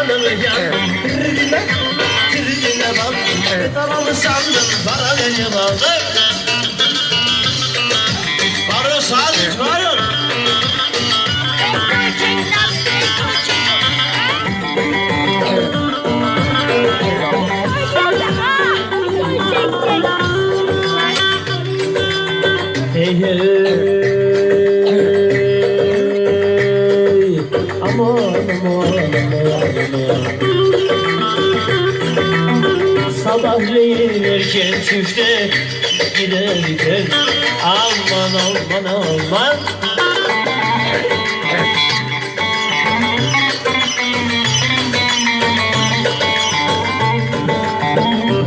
amanın yandım Tridine, tridine bandım Tamamı sandım para benim aldım Varın sadık varın Hey hey Sabahleyin erken çifte giderken Aman aman aman.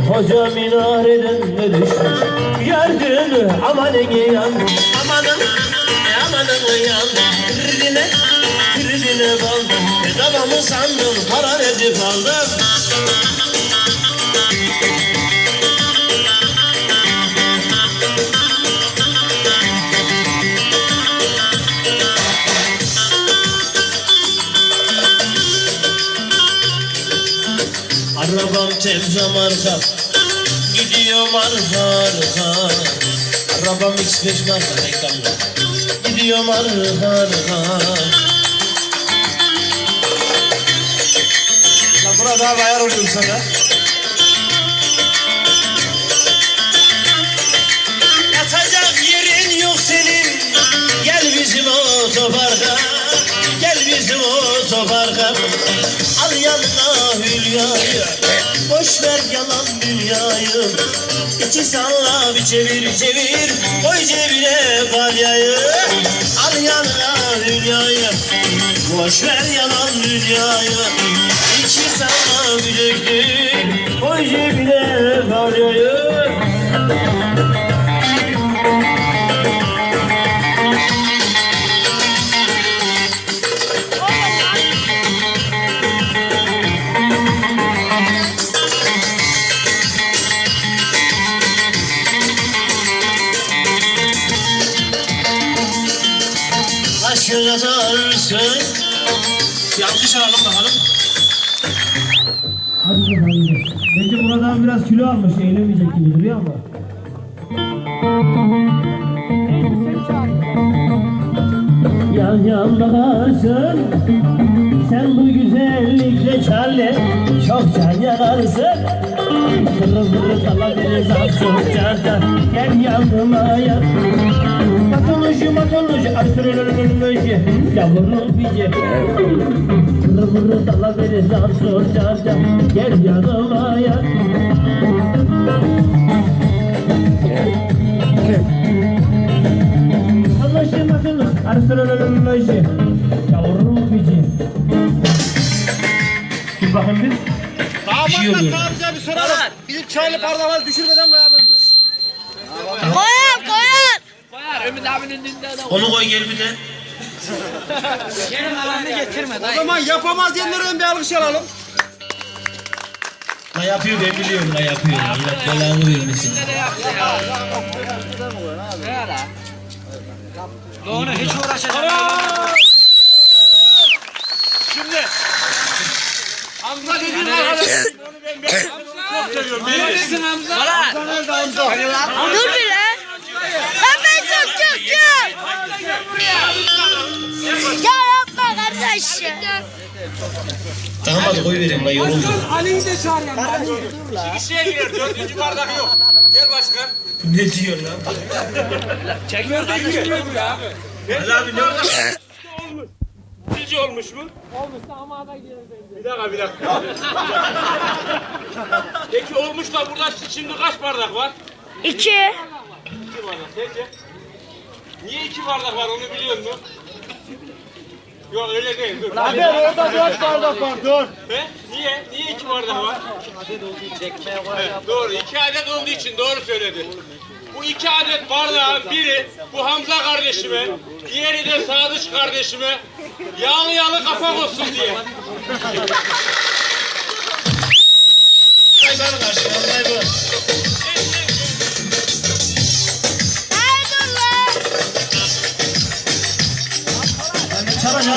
Hoca minareden ne düşmüş? Gördün amanın yandım Amanın amanın yandım Tridine tridine baldım Bedavamı sandım para verip aldım. Arabam tevza marka Gidiyorum arka Arabam X5 marka reklamda Gidiyorum arka arka burada ayar oluyorum sana. Yatacak yerin yok senin. Gel bizim otoparka Gel bizim otoparka. Al yanına hülyayı Boş ver yalan dünyayı. İçi salla bir çevir çevir Koy cebine balyayı. Al yanına hülyayı Boş ver yalan dünyayı İçi bir çevir Koy cebine balyayı Aşkın atarsın Yanlış alalım bakalım. Hadi bakalım. Bence buradan biraz kilo almış. Eğilemeyecek gibi duruyor ama. Yan yan bakarsın Sen bu güzellikle çare Çok can yakarsın Kırı kırı kalabiliriz aksın çarda Gel yanıma yat Matoloji matoloji Astrololoji Yavrum bici Kırı kırı kalabiliriz aksın çarda Gel yanıma yat Matoloji matoloji Astrololoji Yavrum bici Dur bakayım bir. Damatla tabize bir soralım. Bizim çaylı bardakları düşürmeden Onu koy gel bir de. O zaman yapamaz diyenlerden bir alkış alalım. La yapıyor ben biliyorum la yapıyor. Allah belanı vermesin. Onu hiç uğraşacak. Hadi koy vereyim la yoruldum Ali'yi de çağır yanına. İşe girer. Dördüncü bardak yok. Gel başkan. Ne diyor lan Çekmerde gülüyor bu ya. Ali abi ne oldu İkinci olmuş mu? Olmuşsa ama da Bir dakika bir dakika. Peki olmuş da burada şimdi kaç bardak var? İki. İki bardak. Sence? Niye iki bardak var onu biliyor musun? Yok öyle değil. Dur. Abi orada dört bardak var dur. He? Niye? Niye iki bardak var? Çekmeye var. doğru. iki adet olduğu için doğru söyledi. Bu iki adet bardağın biri bu Hamza kardeşime, diğeri de Sadıç kardeşime yağlı yağlı kafa olsun diye.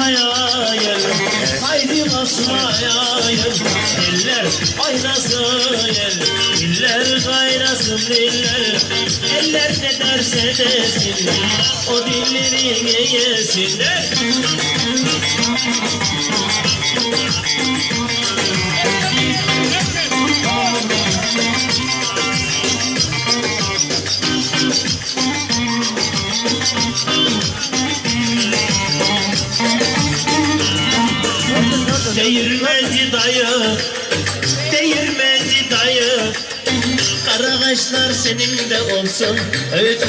basmaya Haydi basmaya gel Diller kaynasın gel Diller kaynasın diller. Eller ne derse desin. O dilleri yesinler Değirmeci dayı Değirmeci dayı. Kara senin de olsun. Öğüt